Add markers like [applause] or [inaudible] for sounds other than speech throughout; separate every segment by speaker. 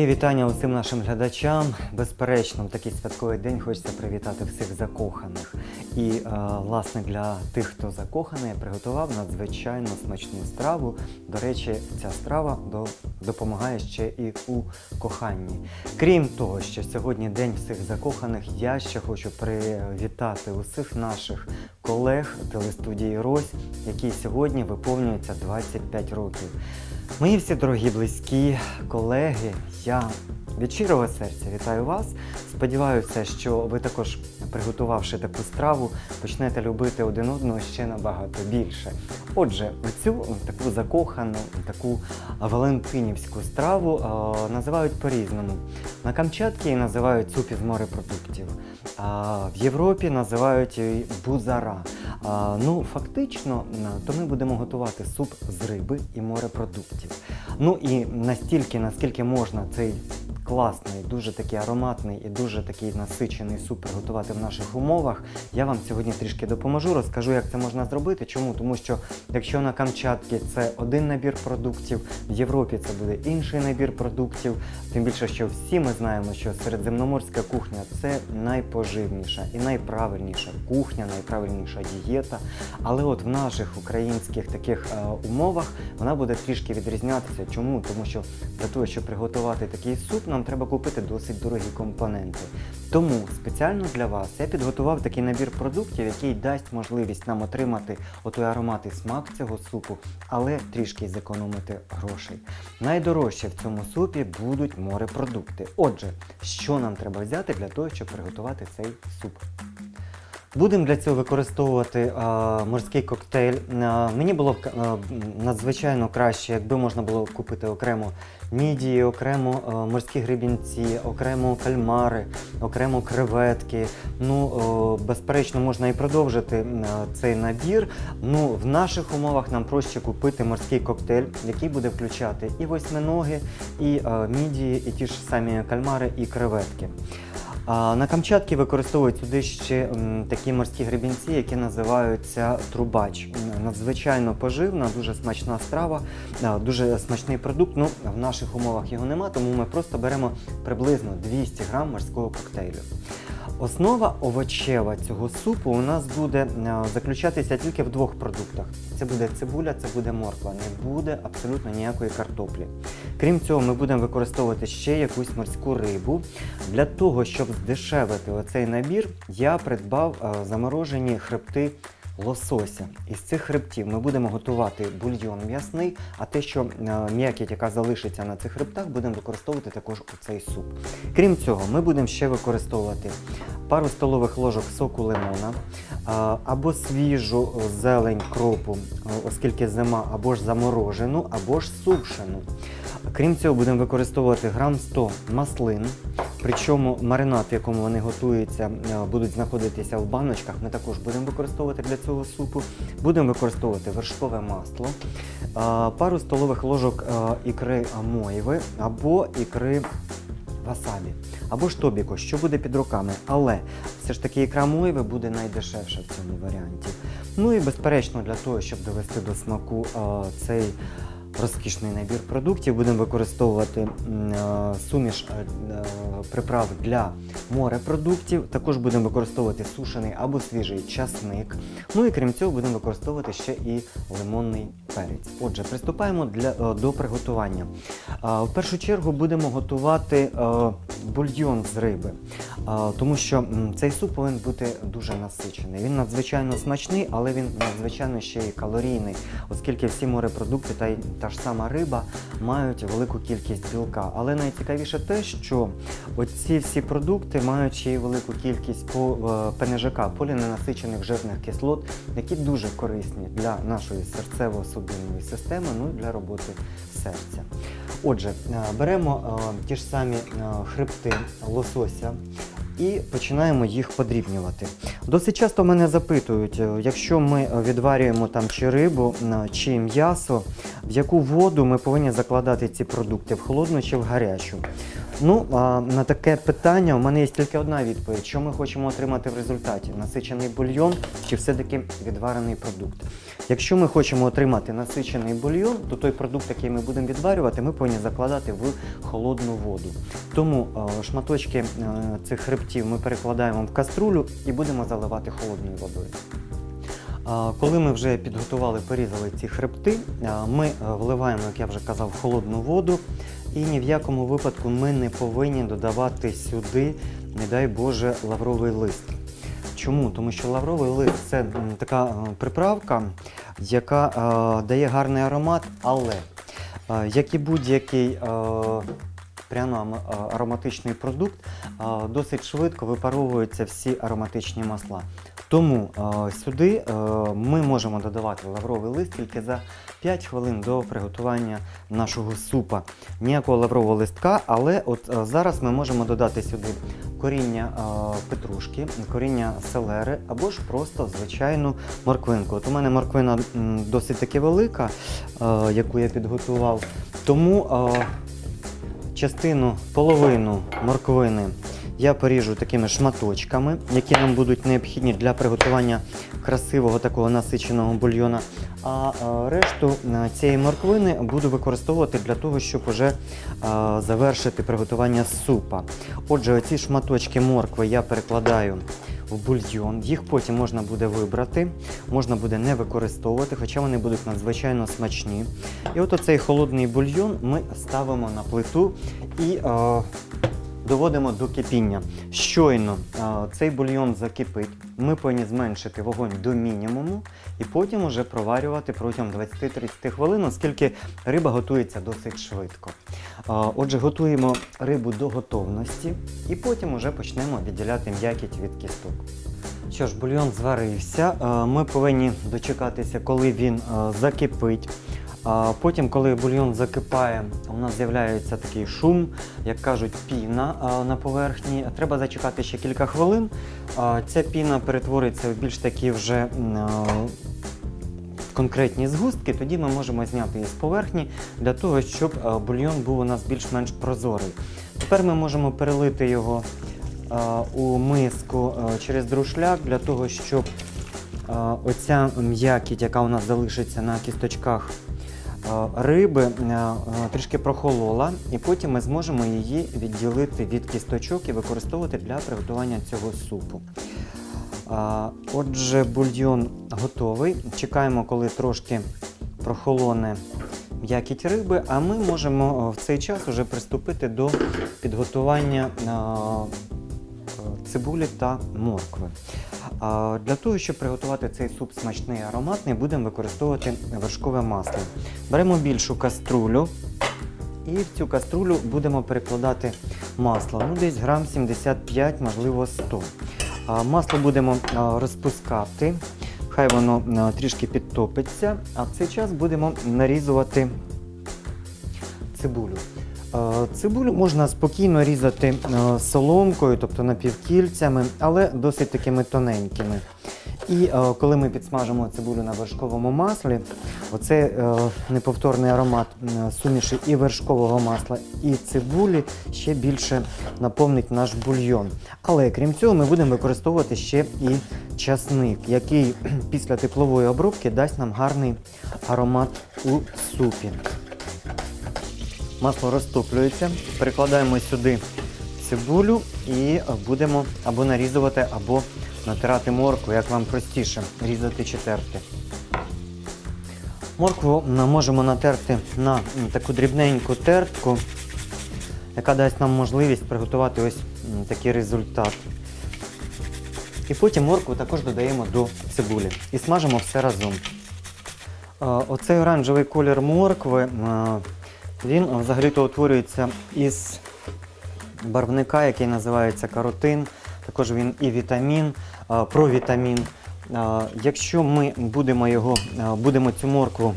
Speaker 1: Мої вітання усім нашим глядачам. Безперечно, в такий святковий день хочеться привітати всіх закоханих. І е, власне для тих, хто закоханий, я приготував надзвичайно смачну страву. До речі, ця страва до, допомагає ще і у коханні. Крім того, що сьогодні день всіх закоханих, я ще хочу привітати усіх наших колег телестудії Рось, які сьогодні виповнюються 25 років. Мої всі дорогі близькі колеги, я від щирого серця вітаю вас. Сподіваюся, що ви також, приготувавши таку страву, почнете любити один одного ще набагато більше. Отже, цю таку закохану, таку валентинівську страву е, називають по-різному. На Камчатці називають суп із морепродуктів, а в Європі називають її бузара. А, ну, фактично, то ми будемо готувати суп з риби і морепродуктів. Ну і настільки, наскільки можна цей класний, дуже такий ароматний і дуже такий насичений суп приготувати в наших умовах, я вам сьогодні трішки допоможу, розкажу, як це можна зробити. Чому? Тому що якщо на Камчатці це один набір продуктів, в Європі це буде інший набір продуктів. Тим більше, що всі ми знаємо, що середземноморська кухня це найпоживніша і найправильніша кухня, найправильніша дієта. Але от в наших українських таких е, умовах вона буде трішки відрізнятися. Чому? Тому що для того, щоб приготувати такий суп, нам треба купити досить дорогі компоненти. Тому спеціально для вас я підготував такий набір продуктів, який дасть можливість нам отримати отой аромат і смак цього супу, але трішки зекономити грошей. Найдорожче в цьому супі будуть морепродукти. Отже, що нам треба взяти для того, щоб приготувати цей суп? Будемо для цього використовувати е, морський коктейль. Е, мені було б е, надзвичайно краще, якби можна було купити окремо мідії, окремо е, морські грибінці, окремо кальмари, окремо креветки. Ну, е, безперечно, можна і продовжити е, цей набір. Ну, в наших умовах нам проще купити морський коктейль, який буде включати і восьминоги, і мідії, і ті ж самі кальмари, і креветки. На Камчатці використовують сюди ще такі морські гребінці, які називаються трубач. Надзвичайно поживна, дуже смачна страва, дуже смачний продукт. Ну, в наших умовах його нема, тому ми просто беремо приблизно 200 грам морського коктейлю. Основа овочева цього супу у нас буде заключатися тільки в двох продуктах: це буде цибуля, це буде морква. Не буде абсолютно ніякої картоплі. Крім цього, ми будемо використовувати ще якусь морську рибу. Для того, щоб здешевити оцей набір, я придбав е, заморожені хребти лосося. Із цих хребтів ми будемо готувати бульйон м'ясний, а те, що е, м'якіть, яка залишиться на цих хребтах, будемо використовувати також у цей суп. Крім цього, ми будемо ще використовувати пару столових ложок соку лимона, або свіжу е, зелень кропу, е, оскільки зима, або ж заморожену, або ж сушену. Крім цього, будемо використовувати грам 100 маслин. Причому маринад, в якому вони готуються, е, будуть знаходитися в баночках. Ми також будемо використовувати для цього супу. Будемо використовувати вершкове масло, пару столових ложок е, ікри мойви або ікри васабі, або ж тобіко, що буде під руками. Але все ж таки ікра мойви буде найдешевша в цьому варіанті. Ну і безперечно, для того, щоб довести до смаку е, цей розкішний набір продуктів, будемо використовувати е, суміш е, е, приправ для морепродуктів. Також будемо використовувати сушений або свіжий часник. Ну і крім цього, будемо використовувати ще і лимонний перець. Отже, приступаємо до приготування. В першу чергу будемо готувати бульйон з риби, тому що цей суп повинен бути дуже насичений. Він надзвичайно смачний, але він надзвичайно ще й калорійний, оскільки всі морепродукти та ж сама риба мають велику кількість білка. Але найцікавіше те, що оці всі продукти мають ще й велику кількість е, ПНЖК, поліненасичених жирних кислот, які дуже корисні для нашої серцево-судинної системи, ну і для роботи серця. Отже, е, беремо е, ті ж самі е, хребти лосося і починаємо їх подрібнювати. Досить часто мене запитують, е, якщо ми відварюємо там чи рибу, чи м'ясо, в яку воду ми повинні закладати ці продукти, в холодну чи в гарячу. Ну, а, на таке питання у мене є тільки одна відповідь: що ми хочемо отримати в результаті: насичений бульйон чи все-таки відварений продукт. Якщо ми хочемо отримати насичений бульйон, то той продукт, який ми будемо відварювати, ми повинні закладати в холодну воду. Тому е, шматочки е, цих хребтів ми перекладаємо в каструлю і будемо заливати холодною водою. Коли ми вже підготували, порізали ці хребти, ми е, вливаємо, як я вже казав, холодну воду. І ні в якому випадку ми не повинні додавати сюди, не дай Боже, лавровий лист. Чому? Тому що лавровий лист це така е, приправка, яка е, дає гарний аромат, але е, як і будь-який пряно ароматичний продукт, досить швидко випаровуються всі ароматичні масла. Тому е, сюди е, ми можемо додавати лавровий лист тільки за 5 хвилин до приготування нашого супа. Ніякого лаврового листка, але от е, зараз ми можемо додати сюди коріння петрушки, коріння селери або ж просто звичайну морквинку. От у мене морквина досить таки велика, яку я підготував. Тому частину, половину морквини я поріжу такими шматочками, які нам будуть необхідні для приготування красивого такого насиченого бульйона. А е, решту е, цієї морквини буду використовувати для того, щоб уже е, завершити приготування супа. Отже, оці шматочки моркви я перекладаю в бульйон. Їх потім можна буде вибрати, можна буде не використовувати, хоча вони будуть надзвичайно смачні. І от оцей холодний бульйон ми ставимо на плиту і доводимо до кипіння. Щойно цей бульйон закипить, ми повинні зменшити вогонь до мінімуму і потім уже проварювати протягом 20-30 хвилин, оскільки риба готується досить швидко. Отже, готуємо рибу до готовності і потім уже почнемо відділяти м'якіть від кісток. Що ж, бульйон зварився. Ми повинні дочекатися, коли він закипить. Потім, коли бульйон закипає, у нас з'являється такий шум, як кажуть, піна на поверхні. Треба зачекати ще кілька хвилин. Ця піна перетвориться в більш такі вже конкретні згустки. Тоді ми можемо зняти її з поверхні для того, щоб бульйон був у нас більш-менш прозорий. Тепер ми можемо перелити його у миску через друшляк для того, щоб оця м'якіть, яка у нас залишиться на кісточках риби, а, а, трішки прохолола, і потім ми зможемо її відділити від кісточок і використовувати для приготування цього супу. Отже, бульйон готовий. Чекаємо, коли трошки прохолоне м'якіть риби, а ми можемо в цей час вже приступити до підготування е, цибулі та моркви. Для того, щоб приготувати цей суп смачний і ароматний, будемо використовувати вершкове масло. Беремо більшу каструлю і в цю каструлю будемо перекладати масло. Ну, десь грам 75, можливо 100. Масло будемо розпускати, хай воно трішки підтопиться, а в цей час будемо нарізувати цибулю. Цибулю можна спокійно різати е, соломкою, тобто напівкільцями, але досить такими тоненькими. І е, коли ми підсмажимо цибулю на вершковому маслі, оцей е, неповторний аромат суміші і вершкового масла, і цибулі ще більше наповнить наш бульйон. Але крім цього, ми будемо використовувати ще і часник, який [clears throat] після теплової обробки дасть нам гарний аромат у супі. Масло розтоплюється, перекладаємо сюди цибулю і будемо або нарізувати, або натирати моркву, як вам простіше різати чи терти. Моркву можемо натерти на таку дрібненьку тертку, яка дасть нам можливість приготувати ось такий результат. І потім моркву також додаємо до цибулі і смажимо все разом. Е, Оцей оранжевий колір моркви, е, він взагалі-то утворюється із барвника, який називається каротин. Також він і вітамін, провітамін. Якщо ми будемо його, будемо цю моркву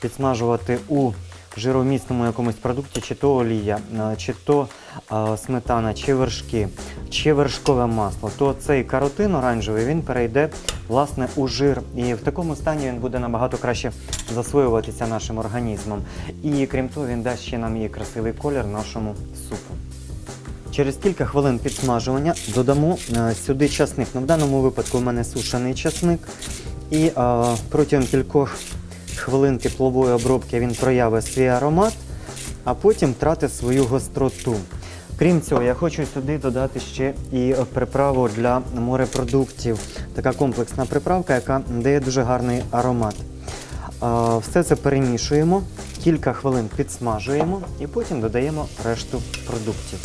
Speaker 1: підсмажувати у жировмісному якомусь продукті, чи то олія, е, чи то е, сметана, чи вершки, чи вершкове масло, то цей каротин оранжевий він перейде власне у жир. І в такому стані він буде набагато краще засвоюватися нашим організмом. І крім того, він дасть ще нам і красивий колір нашому супу. Через кілька хвилин підсмажування додамо е, сюди часник. Ну, в даному випадку у мене сушений часник. І протягом кількох хвилин теплової обробки він проявить свій аромат, а потім втратить свою гостроту. Крім цього, я хочу сюди додати ще і приправу для морепродуктів. Така комплексна приправка, яка дає дуже гарний аромат. Все це перемішуємо, кілька хвилин підсмажуємо і потім додаємо решту продуктів.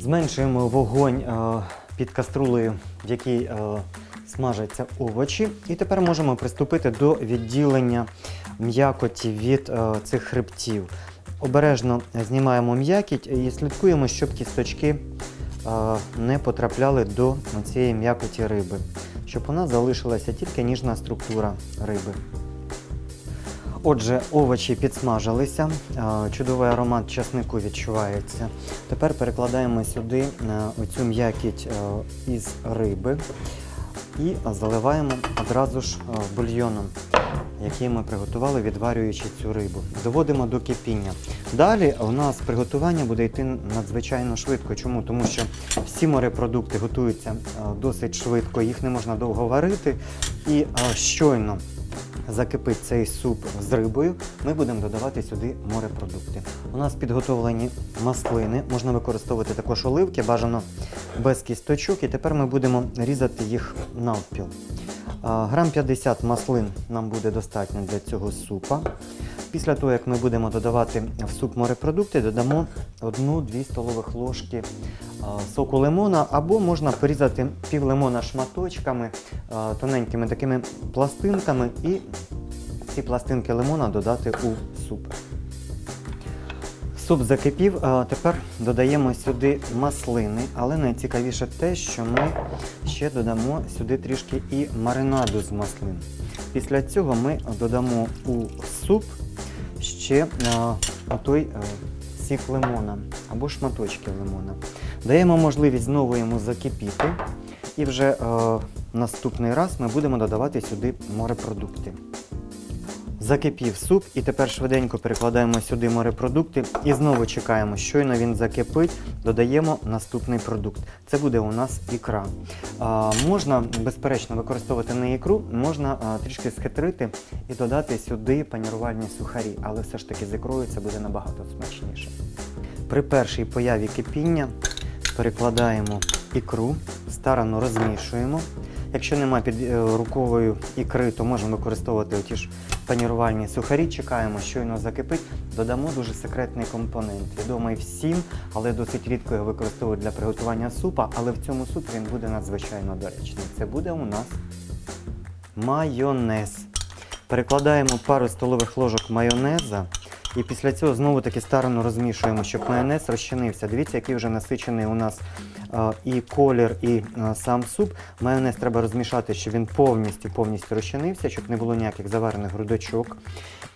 Speaker 1: Зменшуємо вогонь під каструлею, в якій смажаться овочі. І тепер можемо приступити до відділення м'якоті від е, цих хребтів. Обережно знімаємо м'якіть і слідкуємо, щоб кісточки е, не потрапляли до цієї м'якоті риби, щоб у нас залишилася тільки ніжна структура риби. Отже, овочі підсмажилися, е, чудовий аромат часнику відчувається. Тепер перекладаємо сюди е, оцю м'якіть е, із риби і заливаємо одразу ж е, бульйоном, який ми приготували, відварюючи цю рибу. Доводимо до кипіння. Далі у нас приготування буде йти надзвичайно швидко. Чому? Тому що всі морепродукти готуються е, досить швидко, їх не можна довго варити. І е, щойно закипить цей суп з рибою, ми будемо додавати сюди морепродукти. У нас підготовлені маслини, можна використовувати також оливки, бажано без кісточок. І тепер ми будемо різати їх навпіл. Грам 50 маслин нам буде достатньо для цього супа. Після того, як ми будемо додавати в суп морепродукти, додамо 1-2 столових ложки соку лимона, або можна порізати пів лимона шматочками, тоненькими такими пластинками, і ці пластинки лимона додати у суп. Суп закипів, тепер додаємо сюди маслини, але найцікавіше те, що ми ще додамо сюди трішки і маринаду з маслин. Після цього ми додамо у суп ще а, той а, сік лимона або шматочки лимона. Даємо можливість знову йому закипіти, і вже а, наступний раз ми будемо додавати сюди морепродукти. Закипів суп, і тепер швиденько перекладаємо сюди морепродукти і знову чекаємо. Щойно він закипить, додаємо наступний продукт. Це буде у нас ікра. А, можна, безперечно, використовувати не ікру, можна а, трішки схитрити і додати сюди панірувальні сухарі, але все ж таки з ікрою це буде набагато смачніше. При першій появі кипіння перекладаємо ікру, старано розмішуємо. Якщо немає під е, рукою ікри, то можемо використовувати ті ж панірувальні сухарі. Чекаємо, щойно закипить. Додамо дуже секретний компонент. Відомий всім, але досить рідко його використовують для приготування супа. Але в цьому супі він буде надзвичайно доречний. Це буде у нас майонез. Перекладаємо пару столових ложок майонеза. І після цього знову таки старано розмішуємо, щоб майонез розчинився. Дивіться, який вже насичений у нас і колір, і сам суп. Майонез треба розмішати, щоб він повністю повністю розчинився, щоб не було ніяких заварених грудочок.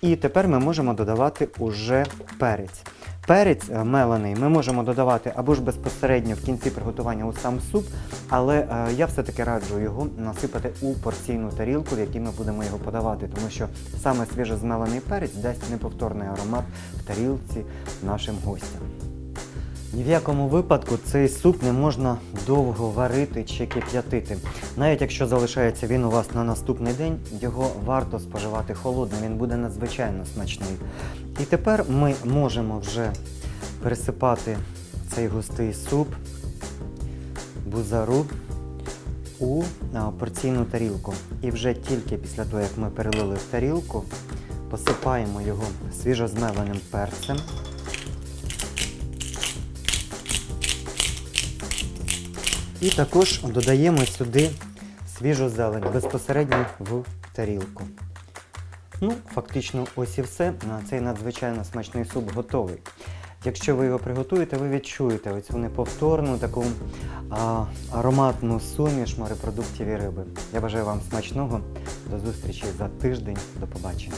Speaker 1: І тепер ми можемо додавати уже перець. Перець е, мелений ми можемо додавати або ж безпосередньо в кінці приготування у сам суп, але е, я все-таки раджу його насипати у порційну тарілку, в якій ми будемо його подавати, тому що саме свіжозмелений перець дасть неповторний аромат в тарілці нашим гостям. Ні в якому випадку цей суп не можна довго варити чи кип'ятити. Навіть якщо залишається він у вас на наступний день, його варто споживати холодним, він буде надзвичайно смачний. І тепер ми можемо вже пересипати цей густий суп, бузару у порційну тарілку. І вже тільки після того, як ми перелили в тарілку, посипаємо його свіжозмеленим перцем. І також додаємо сюди свіжу зелень безпосередньо в тарілку. Ну, фактично, ось і все. Цей надзвичайно смачний суп готовий. Якщо ви його приготуєте, ви відчуєте оцю неповторну таку а, ароматну суміш морепродуктів і риби. Я бажаю вам смачного. До зустрічі за тиждень. До побачення.